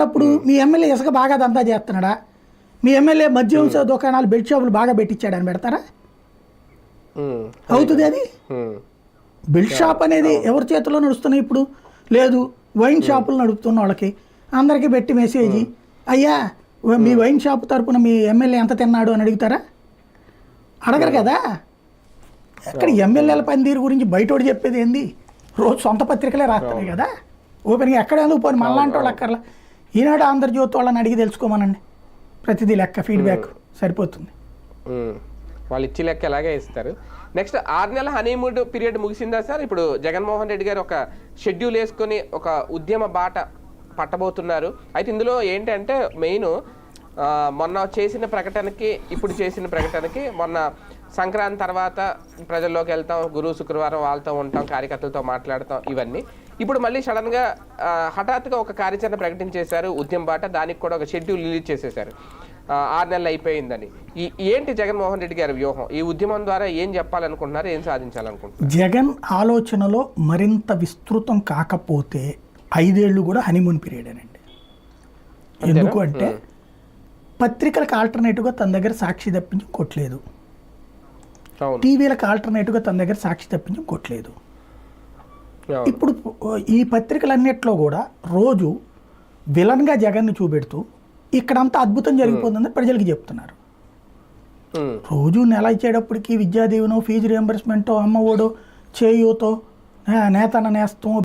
అప్పుడు మీ ఎమ్మెల్యే ఇసుక బాగా దందా చేస్తున్నాడా? మీ ఎమ్మెల్యే మద్యం దుకాణాలు బెడ్ షాపులు బాగా పెట్టించాడని పెడతారా? ఉమ్, అవుతుంది అది? బెల్ట్ షాప్ అనేది ఎవరి చేతిలో నడుస్తున్నాయి ఇప్పుడు? లేదు వైన్ షాపులు నడుపుతున్న వాళ్ళకి. అందరికీ పెట్టి మెసేజ్ అయ్యా మీ వైన్ షాప్ తరపున మీ ఎమ్మెల్యే ఎంత తిన్నాడు అని అడుగుతారా? అడగరు కదా? అక్కడ ఎమ్మెల్యేల పనితీరు గురించి బయటోడు చెప్పేది ఏంది? రోజు సొంత పత్రికలే రాస్తున్నాయి కదా? ఓపెన్గా ఎక్కడ ఎందుకు పోని? మళ్ళాంటి వాళ్ళు అక్కర్లా. ఈనాడు ఆంధ్రజ్యోతి వాళ్ళని అడిగి తెలుసుకోమనండి. ప్రతిదీ లెక్క ఫీడ్బ్యాక్ సరిపోతుంది. వాళ్ళు ఇచ్చి లెక్క ఎలాగే ఇస్తారు. నెక్స్ట్ ఆరు నెలల హనీమూడ్ పీరియడ్ ముగిసిందా సార్? ఇప్పుడు జగన్మోహన్ రెడ్డి గారు ఒక షెడ్యూల్ వేసుకొని ఒక ఉద్యమ బాట పట్టబోతున్నారు. అయితే ఇందులో ఏంటంటే మెయిన్ మొన్న చేసిన ప్రకటనకి ఇప్పుడు చేసిన ప్రకటనకి మొన్న సంక్రాంతి తర్వాత ప్రజల్లోకి వెళ్తాం గురు శుక్రవారం వాళ్ళతో ఉంటాం కార్యకర్తలతో మాట్లాడతాం ఇవన్నీ. ఇప్పుడు మళ్ళీ సడన్గా హఠాత్తుగా ఒక కార్యాచరణ ప్రకటించేశారు ఉద్యమ బాట దానికి కూడా ఒక షెడ్యూల్ రిలీజ్ చేసేశారు. ఆరు నెలలు అయిపోయిందని. ఈ ఏంటి జగన్మోహన్ రెడ్డి గారి వ్యూహం? ఈ ఉద్యమం ద్వారా ఏం చెప్పాలనుకుంటున్నారు ఏం సాధించాలనుకుంటున్నారు? జగన్ ఆలోచనలో మరింత విస్తృతం కాకపోతే ఐదేళ్ళు కూడా హనీమూన్ పీరియడ్ అనండి ఎందుకు అంటే పత్రికలకు ఆల్టర్నేటివ్గా తన దగ్గర సాక్షి తప్పించి కొట్టలేదు. టీవీలకు ఆల్టర్నేటివ్గా తన దగ్గర సాక్షి తప్పించి కొట్టలేదు. ఇప్పుడు ఈ పత్రికలన్నిట్లో కూడా రోజు విలన్గా జగన్ని చూపెడుతూ ఇక్కడంతా అద్భుతం జరిగిపోతుందని ప్రజలకి చెప్తున్నారు. రోజు నెల ఇచ్చేటప్పటికి విద్యాదీవెనో ఫీజు రియంబర్స్మెంటో అమ్మ ఒడో చేయూతో నేతన నేస్తం